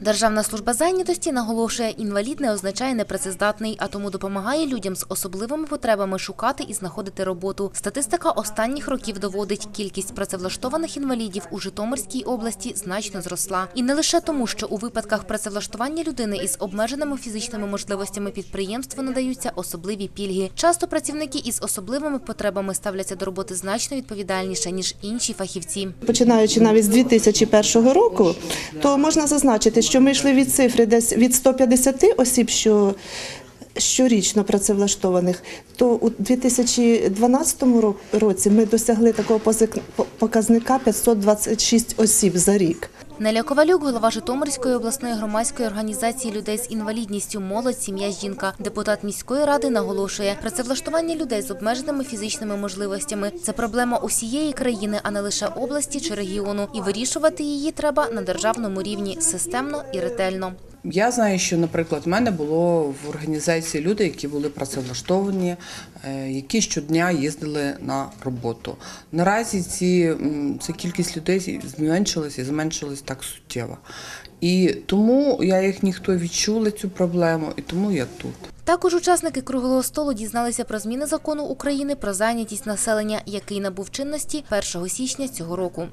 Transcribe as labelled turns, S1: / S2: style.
S1: Державна служба зайнятості наголошує, інвалід не означає непрацездатний, а тому допомагає людям з особливими потребами шукати і знаходити роботу. Статистика останніх років доводить, кількість працевлаштованих інвалідів у Житомирській області значно зросла. І не лише тому, що у випадках працевлаштування людини із обмеженими фізичними можливостями підприємству надаються особливі пільги. Часто працівники із особливими потребами ставляться до роботи значно відповідальніше ніж інші фахівці.
S2: Починаючи навіть з 2001 року, то можна зазначити, що ми йшли від цифри десь від 150 осіб, що щорічно працевлаштованих, то у 2012 ро- році ми досягли такого показника 526 осіб за рік.
S1: Неля Ковалюк, голова Житомирської обласної громадської організації людей з інвалідністю Молодь, сім'я, жінка. Депутат міської ради наголошує, працевлаштування людей з обмеженими фізичними можливостями це проблема усієї країни, а не лише області чи регіону. І вирішувати її треба на державному рівні системно і ретельно.
S3: Я знаю, що, наприклад, в мене було в організації люди, які були працевлаштовані, е, які щодня їздили на роботу. Наразі ці, ця кількість людей зменшилась і зменшилась так суттєво. І тому я їх ніхто відчула цю проблему, і тому я тут.
S1: Також учасники круглого столу дізналися про зміни закону України про зайнятість населення, який набув чинності 1 січня цього року.